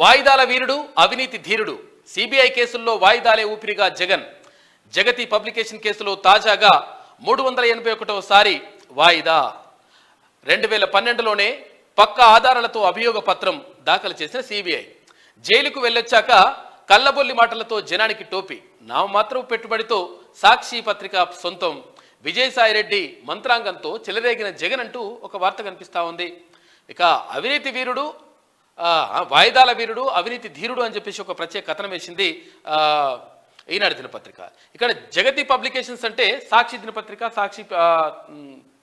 వాయిదాల వీరుడు అవినీతి ధీరుడు. సిబిఐ కేసుల్లో వాయిదాలే ఊపిరిగా జగన్. జగతి పబ్లికేషన్ కేసులో తాజాగా మూడు వందల ఎనభై ఒకటోసారి వాయిదా. రెండు వేల పన్నెండులోనే పక్క ఆధారాలతో అభియోగ పత్రం దాఖలు చేసిన సిబిఐ. జైలుకు వెళ్ళొచ్చాక కళ్ళబొల్లి మాటలతో జనానికి టోపీ. నామమాత్రం పెట్టుబడితో సాక్షి పత్రిక సొంతం. విజయసాయిరెడ్డి మంత్రాంగంతో చెలరేగిన జగన్ అంటూ ఒక వార్త కనిపిస్తా ఉంది. ఇక అవినీతి వీరుడు వాయిదాల వీరుడు అవినీతి ధీరుడు అని చెప్పేసి ఒక ప్రత్యేక కథనం వేసింది ఈనాడు దినపత్రిక. ఇక్కడ జగతి పబ్లికేషన్స్ అంటే సాక్షి దినపత్రిక సాక్షి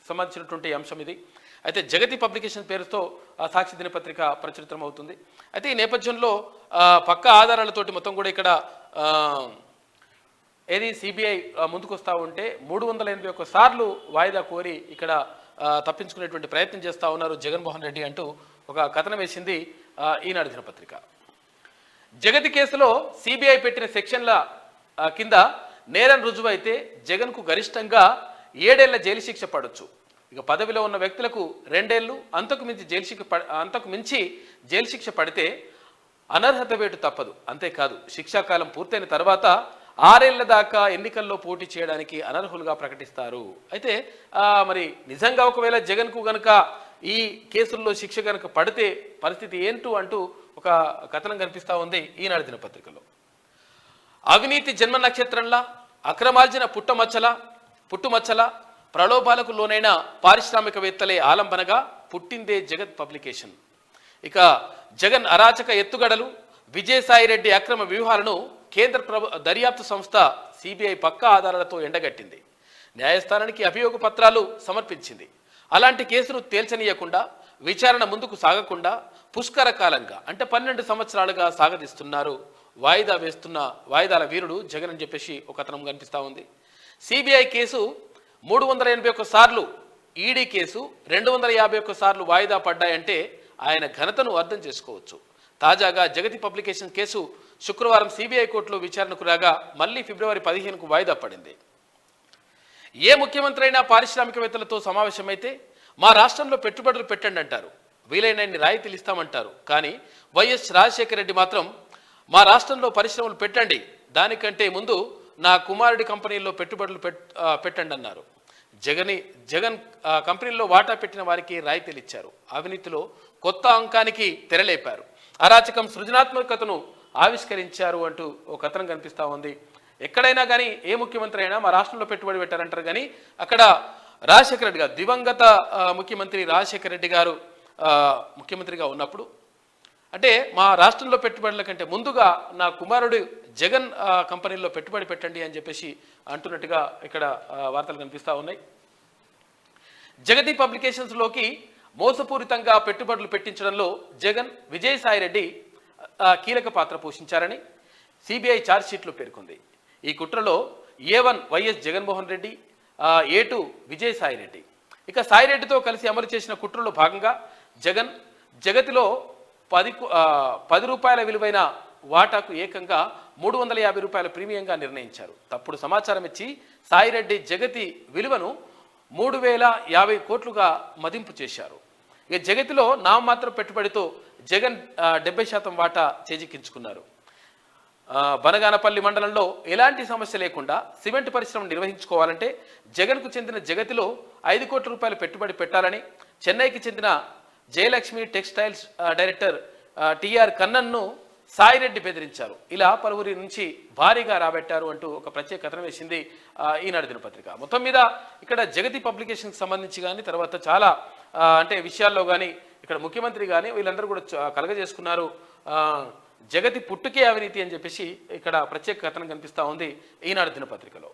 సంబంధించినటువంటి అంశం ఇది. అయితే జగతి పబ్లికేషన్ పేరుతో సాక్షి దినపత్రిక ప్రచురితం అవుతుంది. అయితే ఈ నేపథ్యంలో పక్క ఆధారాలతోటి మొత్తం కూడా ఇక్కడ ఏది సిబిఐ ముందుకొస్తూ ఉంటే మూడు వందల ఎనభై ఒక్క సార్లు వాయిదా కోరి ఇక్కడ తప్పించుకునేటువంటి ప్రయత్నం చేస్తూ ఉన్నారు జగన్మోహన్ రెడ్డి అంటూ ఒక కథనం వేసింది ఈనాడు దినపత్రిక. జగతి కేసులో సిబిఐ పెట్టిన సెక్షన్ల కింద నేరం రుజువైతే జగన్కు గరిష్టంగా ఏడేళ్ళ జైలు శిక్ష పడొచ్చు. ఇక పదవిలో ఉన్న వ్యక్తులకు రెండేళ్ళు అంతకు మించి జైలు శిక్ష అంతకు మించి జైలు శిక్ష పడితే అనర్హత వేటు తప్పదు. అంతేకాదు శిక్షాకాలం పూర్తయిన తర్వాత ఆరేళ్ళ దాకా ఎన్నికల్లో పోటీ చేయడానికి అనర్హులుగా ప్రకటిస్తారు. అయితే మరి నిజంగా ఒకవేళ జగన్కు గనక ఈ కేసుల్లో శిక్ష కనుక పడితే పరిస్థితి ఏంటూ అంటూ ఒక కథనం కనిపిస్తూ ఉంది ఈనాడు దినపత్రికలో. అవినీతి జన్మ నక్షత్రంలా అక్రమార్జన పుట్టమచ్చల పుట్టుమచ్చల ప్రలోభాలకు లోనైన పారిశ్రామికవేత్తలే ఆలంబనగా పుట్టిందే జగత్ పబ్లికేషన్. ఇక జగన్ అరాచక ఎత్తుగడలు విజయసాయిరెడ్డి అక్రమ వ్యూహాలను కేంద్ర ప్రభు దర్యాప్తు సంస్థ సిబిఐ పక్కా ఆధారాలతో ఎండగట్టింది. న్యాయస్థానానికి అభియోగ పత్రాలు సమర్పించింది. అలాంటి కేసును తేల్చనీయకుండా విచారణ ముందుకు సాగకుండా పుష్కర కాలంగా అంటే పన్నెండు సంవత్సరాలుగా సాగదీస్తున్నారు వాయిదా వేస్తున్న వాయిదాల వీరుడు జగన్ అని చెప్పేసి ఒక కథనం కనిపిస్తా ఉంది. సిబిఐ కేసు మూడు వందల ఎనభై ఒక్క సార్లు ఈడీ కేసు రెండు వందల యాభై ఒక్క సార్లు వాయిదా పడ్డాయంటే ఆయన ఘనతను అర్థం చేసుకోవచ్చు. తాజాగా జగతి పబ్లికేషన్ కేసు శుక్రవారం సిబిఐ కోర్టులో విచారణకు రాగా మళ్ళీ ఫిబ్రవరి పదిహేనుకు వాయిదా పడింది. ఏ ముఖ్యమంత్రి అయినా పారిశ్రామికవేత్తలతో సమావేశమైతే మా రాష్ట్రంలో పెట్టుబడులు పెట్టండి అంటారు. వీలైనన్ని రాయితీలు ఇస్తామంటారు. కానీ వైఎస్ రాజశేఖర రెడ్డి మాత్రం మా రాష్ట్రంలో పరిశ్రమలు పెట్టండి. దానికంటే ముందు నా కుమారుడి కంపెనీల్లో పెట్టుబడులు పెట్ పెట్టండి అన్నారు. జగని జగన్ కంపెనీల్లో వాటా పెట్టిన వారికి రాయితీలు ఇచ్చారు. అవినీతిలో కొత్త అంకానికి తెరలేపారు. అరాచకం సృజనాత్మకతను ఆవిష్కరించారు అంటూ ఒక కథనం కనిపిస్తా ఉంది. ఎక్కడైనా కానీ ఏ ముఖ్యమంత్రి అయినా మా రాష్ట్రంలో పెట్టుబడి పెట్టారంటారు కానీ అక్కడ రాజశేఖర రెడ్డి గారు దివంగత ముఖ్యమంత్రి రాజశేఖర రెడ్డి గారు ముఖ్యమంత్రిగా ఉన్నప్పుడు అంటే మా రాష్ట్రంలో పెట్టుబడుల కంటే ముందుగా నా కుమారుడు జగన్ కంపెనీలో పెట్టుబడి పెట్టండి అని చెప్పేసి అంటున్నట్టుగా ఇక్కడ వార్తలు కనిపిస్తూ ఉన్నాయి. జగతి పబ్లికేషన్స్లోకి మోసపూరితంగా పెట్టుబడులు పెట్టించడంలో జగన్ విజయసాయిరెడ్డి కీలక పాత్ర పోషించారని సిబిఐ ఛార్జ్షీట్లో పేర్కొంది. ఈ కుట్రలో A one YS Jaganmohan Reddy A two Vijayasai Reddy ఇక సాయిరెడ్డితో కలిసి అమలు చేసిన కుట్రలో భాగంగా జగన్ జగతిలో పది పది రూపాయల విలువైన వాటాకు ఏకంగా మూడు వందల యాభై రూపాయల ప్రీమియంగా నిర్ణయించారు. తప్పుడు సమాచారం ఇచ్చి సాయిరెడ్డి జగతి విలువను మూడు వేల యాభై కోట్లుగా మదింపు చేశారు. ఇక జగతిలో నామమాత్ర పెట్టుబడితో జగన్ డెబ్బై శాతం వాటా చేజిక్కించుకున్నారు. బనగానపల్లి మండలంలో ఎలాంటి సమస్య లేకుండా సిమెంట్ పరిశ్రమ నిర్వహించుకోవాలంటే జగన్కు చెందిన జగతిలో ఐదు కోట్ల రూపాయలు పెట్టుబడి పెట్టాలని చెన్నైకి చెందిన జయలక్ష్మి టెక్స్టైల్స్ డైరెక్టర్ టిఆర్ కన్నన్ను సాయిరెడ్డి బెదిరించారు. ఇలా పలువురి నుంచి భారీగా రాబెట్టారు అంటూ ఒక ప్రత్యేక కథనం వేసింది ఈనాడు దినపత్రిక. మొత్తం మీద ఇక్కడ జగతి పబ్లికేషన్కి సంబంధించి కానీ తర్వాత చాలా అంటే విషయాల్లో కానీ ఇక్కడ ముఖ్యమంత్రి కానీ వీళ్ళందరూ కూడా కలగజేసుకున్నారు. జగతి పుట్టుకే అవినీతి అని చెప్పేసి ఇక్కడ ప్రత్యేక కథనం కనిపిస్తూ ఉంది ఈనాడు దినపత్రికలో.